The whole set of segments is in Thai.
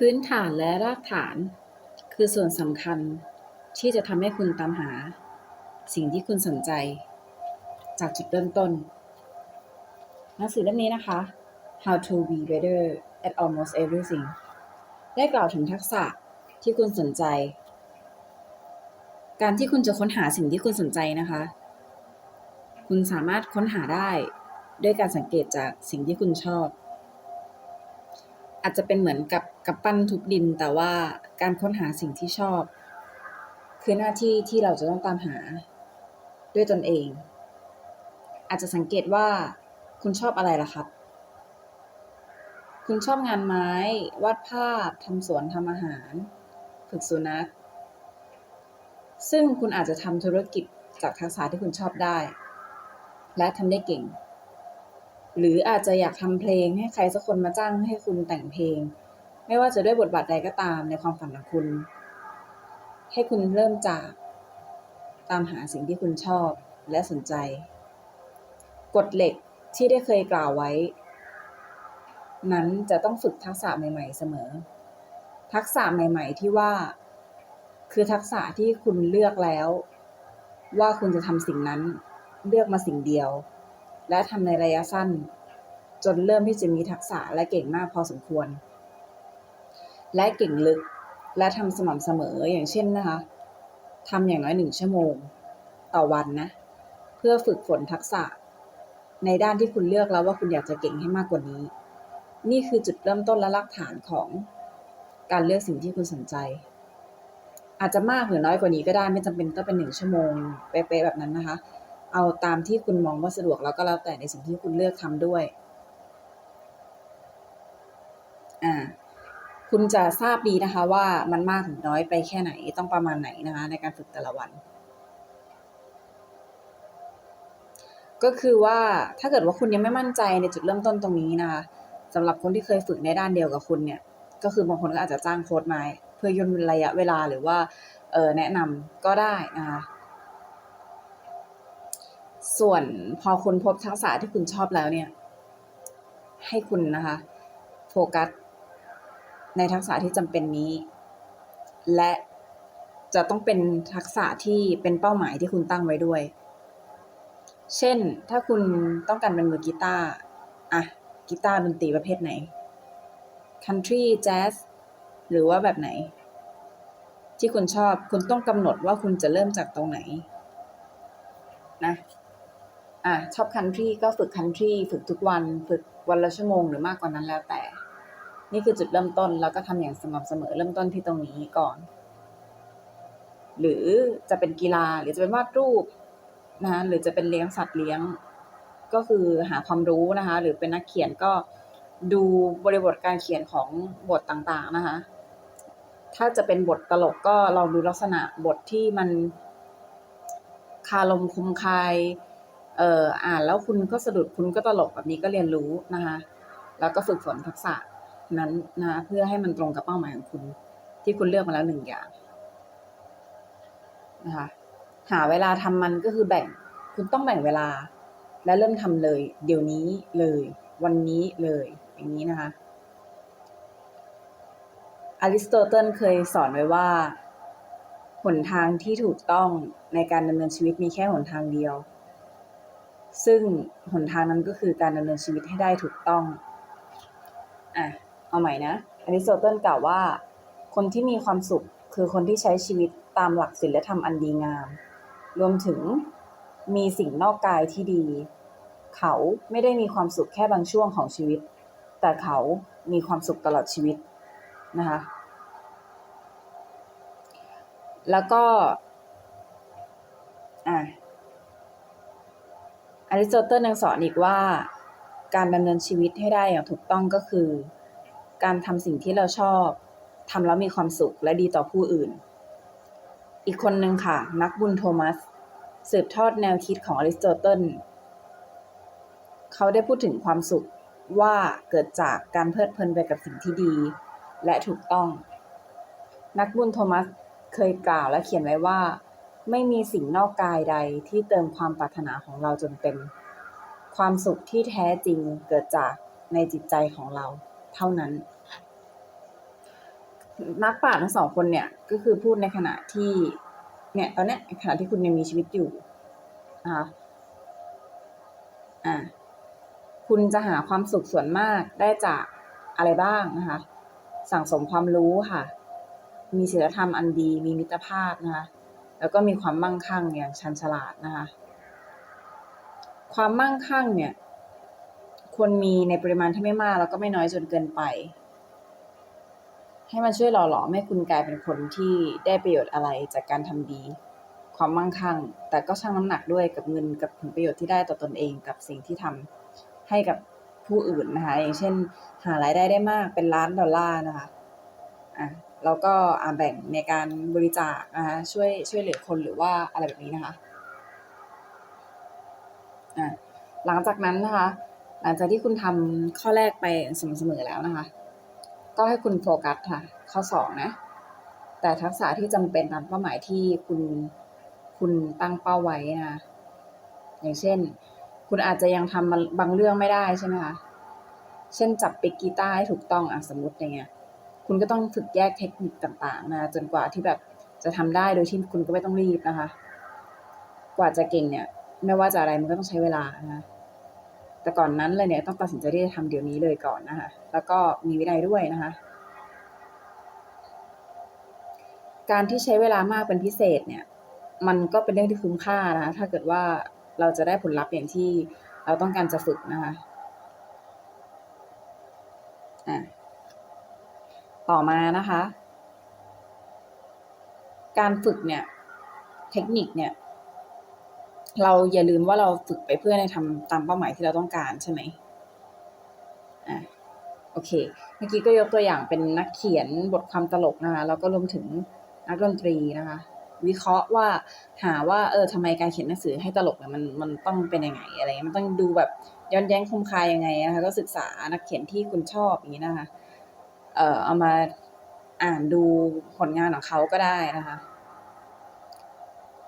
พื้นฐานและรากฐาน คือส่วนสำคัญที่จะทำให้คุณตามหา สิ่งที่คุณสนใจ จากจุดเริ่มต้น หนังสือเล่มนี้นะคะ How to be better at almost everything ได้กล่าวถึงทักษะที่คุณสนใจ การที่คุณจะค้นหาสิ่งที่คุณสนใจนะคะ คุณสามารถค้นหาได้ด้วยการสังเกตจากสิ่งที่คุณชอบ อาจจะเป็นเหมือนกับกับปั้นทุบดิน แต่ว่าการค้นหาสิ่งที่ชอบ คือหน้าที่ที่เราจะต้องตามหาด้วยตนเอง อาจจะสังเกตว่าคุณชอบอะไรล่ะครับ คุณชอบงานไม้ วาดภาพทำสวนทำอาหาร ฝึกสุนัข ซึ่งคุณอาจจะทำธุรกิจจากทักษะที่คุณชอบได้ และทำได้เก่ง หรืออาจจะอยากทำเพลงให้ใครสักคนมาจ้างให้คุณแต่งเพลง ไม่ว่าจะด้วยบทบาทใดก็ตามในความฝันของคุณ ให้คุณเริ่มจากตามหาสิ่งที่คุณชอบและสนใจ กฎเหล็กที่ได้เคยกล่าวไว้ นั้นจะต้องฝึกทักษะใหม่ๆเสมอ ทักษะใหม่ ๆ ที่ว่า คือทักษะที่คุณเลือกแล้ว ว่าคุณจะทำสิ่งนั้นเลือกมาสิ่งเดียว และทำในระยะสั้น จนเริ่มที่จะมีทักษะและเก่งมากพอสมควร และเก่งลึกและทำสม่ำเสมออย่างเช่นนะคะทำอย่างน้อยหนึ่งชั่วโมง ต่อวันนะ เพื่อฝึกฝนทักษะ ในด้านที่คุณเลือกแล้วว่าคุณอยากจะเก่งให้มากกว่านี้ นี่คือจุดเริ่มต้นและรากฐานของการเลือกสิ่งที่คุณสนใจ อาจจะมากหรือน้อยกว่านี้ก็ได้ไม่จำเป็นต้องเป็นหนึ่งชั่วโมงเป๊ะๆแบบนั้นนะคะ เอาตามที่คุณมองว่าสะดวกแล้วก็แล้วแต่ในสิ่งที่คุณเลือกทำด้วย อ่า คุณจะทราบดีนะคะ ว่ามันมากหรือน้อยไปแค่ไหนต้องประมาณไหนนะคะ ในการฝึกแต่ละวัน ก็คือว่าถ้าเกิดว่าคุณยังไม่มั่นใจในจุดเริ่มต้นตรงนี้นะคะสำหรับคนที่เคยฝึกในด้านเดียวกับคุณเนี่ย ก็คือบางคนก็อาจจะจ้างโค้ดมาเพื่อย่นระยะเวลาหรือว่า เออแนะนำก็ได้นะคะ ส่วนพอคุณพบทักษะที่คุณชอบแล้วเนี่ย ให้คุณนะคะ โฟกัสในทักษะที่จำเป็นนี้ และจะต้องเป็นทักษะที่เป็นเป้าหมายที่คุณตั้งไว้ด้วย เช่น ถ้าคุณต้องการเป็นมือกีตาร์อะกีตาร์ดนตรีประเภทไหน country jazz หรือว่าแบบไหน ที่คุณชอบคุณต้องกำหนดว่าคุณจะเริ่มจากตรงไหนนะ อะชอบ country ก็ฝึก country ฝึกทุกวัน ฝึกวันละชั่วโมงหรือมากกว่านั้นแล้วแต่ นี่คือจุดเริ่มต้นแล้วก็ทำอย่างสม่ำเสมอเริ่มต้นที่ตรงนี้ก่อน หรือจะเป็นกีฬาหรือจะเป็นวาดรูปนะคะหรือจะเป็นเลี้ยงสัตว์เลี้ยง ก็คือหาความรู้นะคะ หรือเป็นนักเขียนก็ดูบริบทการเขียนของบทต่างๆนะคะ ถ้าจะเป็นบทตลกก็ลองดูลักษณะบทที่มันคาลมคมคาย เอ่ออ่านแล้วคุณก็สะดุดคุณก็ตลกแบบนี้ก็เรียนรู้นะคะแล้วก็ฝึกฝนทักษะนั้นนะเพื่อให้มันตรงกับเป้าหมายของคุณ ที่คุณเลือกมาแล้วหนึ่งอย่างนะคะหาเวลาทำมันก็คือแบ่งคุณต้องแบ่งเวลา และเริ่มทำเลย เดี๋ยวนี้เลย วันนี้เลย อย่างนี้นะคะอริสโตเติลเคยสอนไว้ว่า หนทางที่ถูกต้องในการดำเนินชีวิตมีแค่หนทางเดียว ซึ่งหนทางนั้นก็คือการดำเนินชีวิตให้ได้ถูกต้อง อะ เอาใหม่นะอริสโตเติลกล่าวว่า คนที่มีความสุขคือคนที่ใช้ชีวิตตามหลักศีลธรรมอันดีงาม รวมถึงมีสิ่งนอกกายที่ดี เขาไม่ได้มีความสุขแค่บางช่วงของชีวิต แต่เขามีความสุขตลอดชีวิตนะคะ แล้วก็ อะ อริสโตเติลยังสอนอีกว่า การดำเนินชีวิตให้ได้อย่างถูกต้องก็คือ การทำสิ่งที่เราชอบทำแล้วมีความสุขและดีต่อผู้อื่น อีกคนหนึ่งค่ะ นักบุญโทมัส สืบทอดแนวคิดของอริสโตเติลเขาได้พูดถึงความสุขว่าเกิดจากการเพลิดเพลินไปกับสิ่งที่ดี และถูกต้อง นักบุญโทมัสเคยกล่าวและเขียนไว้ว่า ไม่มีสิ่งนอกกายใดที่เติมความปรารถนาของเราจนเต็ม ความสุขที่แท้จริงเกิดจากในจิตใจของเราเท่านั้น นักปราชญ์ทั้งสองคนเนี่ยก็คือพูดในขณะที่เนี่ยตอนนี้ขณะที่คุณยังมีชีวิตอยู่นะคะอ่าคุณจะหาความสุขส่วนมากได้จากอะไรบ้างนะคะ สั่งสมความรู้ค่ะ มีศีลธรรมอันดี มีมิตรภาพนะคะ แล้วก็มีความมั่งคั่งอย่างชันฉลาดนะคะ ความมั่งคั่งเนี่ยควรมีในปริมาณที่ไม่มากแล้วก็ไม่น้อยจนเกินไป ให้มันช่วยหล่อหลอมให้คุณกลายเป็นคนที่ได้ประโยชน์อะไรจากการทำดี ความมั่งคั่ง แต่ก็ชั่งน้ำหนักด้วยกับเงินกับผลประโยชน์ที่ได้ต่อตนเองกับสิ่งที่ทำให้กับผู้อื่นนะคะ อย่างเช่น หารายได้ได้มากเป็นล้านดอลลาร์นะคะอะ แล้วก็อ่าแบ่งในการบริจาคนะคะช่วยช่วยเหลือคนหรือว่าอะไรแบบนี้นะคะอะหลังจากนั้นนะคะ หลังจากที่คุณทำข้อแรกไปสม่ำเสมอแล้วนะคะ ก็ให้คุณโฟกัสค่ะ ข้อสองนะ แต่ทักษะที่จำเป็นตามเป้าหมายที่คุณคุณตั้งเป้าไว้นะอย่างเช่น คุณอาจจะยังทำบางเรื่องไม่ได้ใช่ไหมคะ เช่นจับปิกกีตาร์ให้ถูกต้องอะสมมติอย่างเงี้ย คุณก็ต้องฝึกแยกเทคนิคต่างๆนะจนกว่าที่แบบจะทำได้โดยที่คุณก็ไม่ต้องรีบนะคะ กว่าจะเก่งเนี่ย ไม่ว่าจะอะไรมันก็ต้องใช้เวลานะคะแต่ก่อนนั้นเลยเนี่ยต้องตัดสินใจที่จะทำเดี๋ยวนี้เลยก่อนนะคะ แล้วก็มีวินัยด้วยนะคะ การที่ใช้เวลามากเป็นพิเศษเนี่ย มันก็เป็นเรื่องที่คุ้มค่านะคะ ถ้าเกิดว่าเราจะได้ผลลัพธ์อย่างที่เราต้องการจะฝึกนะคะ ต่อมานะคะ การฝึกเนี่ย เทคนิคเนี่ย เราอย่าลืมว่าเราฝึกไปเพื่อในทำตามเป้าหมายที่เราต้องการใช่ไหมอะโอเค เมื่อกี้ก็ยกตัวอย่างเป็นนักเขียนบทความตลกนะคะแล้วก็รวมถึงนักดนตรีนะคะ วิเคราะห์ว่าหาว่าเออทำไมการเขียนหนังสือให้ตลกเนี่ยมันมันต้องเป็นยังไงอะไรมันต้องดูแบบย้อนแย้งคมคายยังไงนะคะก็ศึกษานักเขียนที่คุณชอบอย่างนี้นะคะ เอ่อเอามาอ่านดูผลงานของเขาก็ได้นะคะ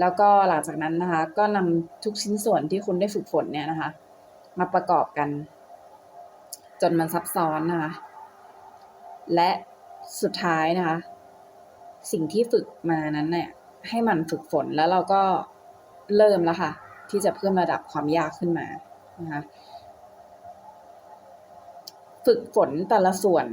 แล้วก็หลังจากนั้นนะคะ ก็นำทุกชิ้นส่วนที่คุณได้ฝึกฝนเนี่ยนะคะ มาประกอบกัน จนมันซับซ้อนนะคะ และสุดท้ายนะคะ สิ่งที่ฝึกมานั้นเนี่ย ให้มันฝึกฝนแล้วเราก็เริ่มแล้วค่ะ ที่จะเพิ่มระดับความยากขึ้นมานะคะ ฝึกฝนแต่ละส่วน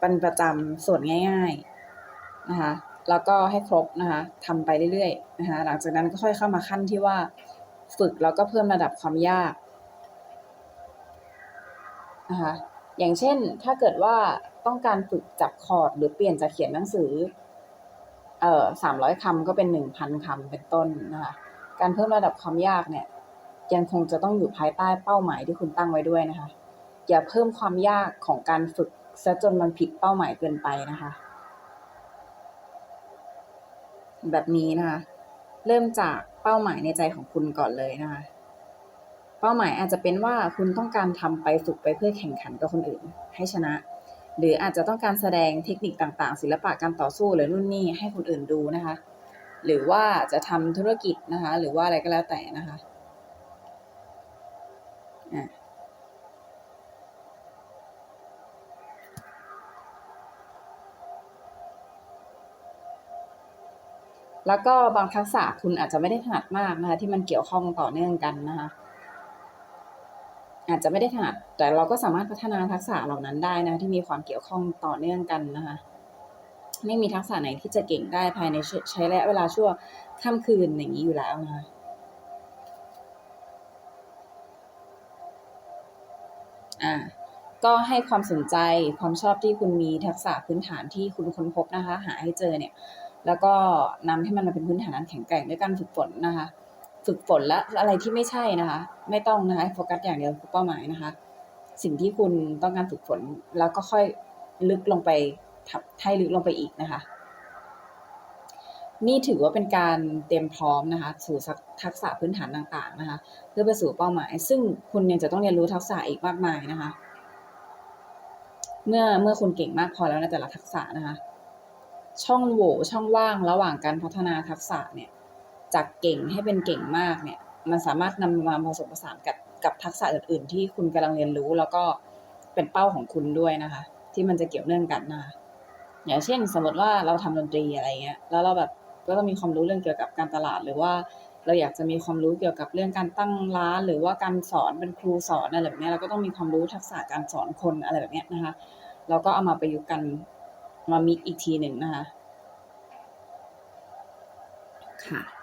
เป็นประจำส่วนง่ายๆนะคะแล้วก็ให้ครบนะคะทำไปเรื่อยๆนะคะหลังจากนั้นก็ค่อยเข้ามาขั้นที่ว่าฝึกแล้วก็เพิ่มระดับความยากนะคะอย่างเช่นถ้าเกิดว่าต้องการฝึกจับคอร์ดหรือเปลี่ยนจากเขียนหนังสือเอ่อสามร้อยคำก็เป็นหนึ่งพันคำเป็นต้นนะคะการเพิ่มระดับความยากเนี่ย ยังคงจะต้องอยู่ภายใต้เป้าหมายที่คุณตั้งไว้ด้วยนะคะ อย่าเพิ่มความยากของการฝึก ซะจนมันผิดเป้าหมายเกินไปนะคะ แบบนี้นะคะ เริ่มจากเป้าหมายในใจของคุณก่อนเลยนะคะ เป้าหมายอาจจะเป็นว่าคุณต้องการทำไปฝึกไปเพื่อแข่งขันกับคนอื่น ให้ชนะ หรืออาจจะต้องการแสดงเทคนิคต่างๆ ศิลปะการต่อสู้หรือนู่นนี่ให้คนอื่นดูนะคะ หรือว่าจะทำธุรกิจนะคะ หรือว่าอะไรก็แล้วแต่นะคะอะ แล้วก็บางทักษะคุณอาจจะไม่ได้ถนัดมากนะคะ ที่มันเกี่ยวข้องต่อเนื่องกันนะคะ อาจจะไม่ได้ถนัดแต่เราก็สามารถพัฒนาทักษะเหล่านั้นได้นะ ที่มีความเกี่ยวข้องต่อเนื่องกันนะคะ ไม่มีทักษะไหนที่จะเก่งได้ภายในใช้ระยะเวลาชั่วค่ำคืนอย่างนี้อยู่แล้วนะคะอ่าก็ให้ความสนใจความชอบที่คุณมีทักษะพื้นฐานที่คุณค้นพบนะคะ หาให้เจอเนี่ย แล้วก็นำให้มันมาเป็นพื้นฐานอันแข็งแกร่งด้วยการฝึกฝนนะคะ ฝึกฝนและอะไรที่ไม่ใช่นะคะ ไม่ต้องนะคะโฟกัสอย่างเดียวคือเป้าหมายนะคะ สิ่งที่คุณต้องการฝึกฝนแล้วก็ค่อยลึกลงไปให้ลึกลงไปอีกนะคะ นี่ถือว่าเป็นการเตรียมพร้อมนะคะ สู่ทักษะพื้นฐานต่างๆนะคะ เพื่อไปสู่เป้าหมาย ซึ่งคุณยังจะต้องเรียนรู้ทักษะอีกมากมายนะคะ เมื่อเมื่อคุณเก่งมากพอแล้วในแต่ละทักษะนะคะ ช่องโหว่ช่องว่างระหว่างการพัฒนาทักษะเนี่ยจากเก่งให้เป็นเก่งมากเนี่ยมันสามารถนำมาผสมผสานกับกับทักษะอื่น ๆ ที่คุณกำลังเรียนรู้ แล้วก็เป็นเป้าของคุณด้วยนะคะ ที่มันจะเกี่ยวเนื่องกันนะคะอย่างเช่น สมมติว่าเราทำดนตรีอะไรเงี้ยแล้วเราแบบก็ต้องมีความรู้เรื่องเกี่ยวกับการตลาด หรือว่าเราอยากจะมีความรู้เกี่ยวกับเรื่องการตั้งร้าน หรือว่าการสอนเป็นครูสอนอะไรแบบเนี้ยเราก็ต้องมีความรู้ทักษะการสอนคนอะไรแบบเนี้ยนะคะเราก็เอามาประยุกต์กัน มามิกอีกทีหนึ่งนะคะ ค่ะ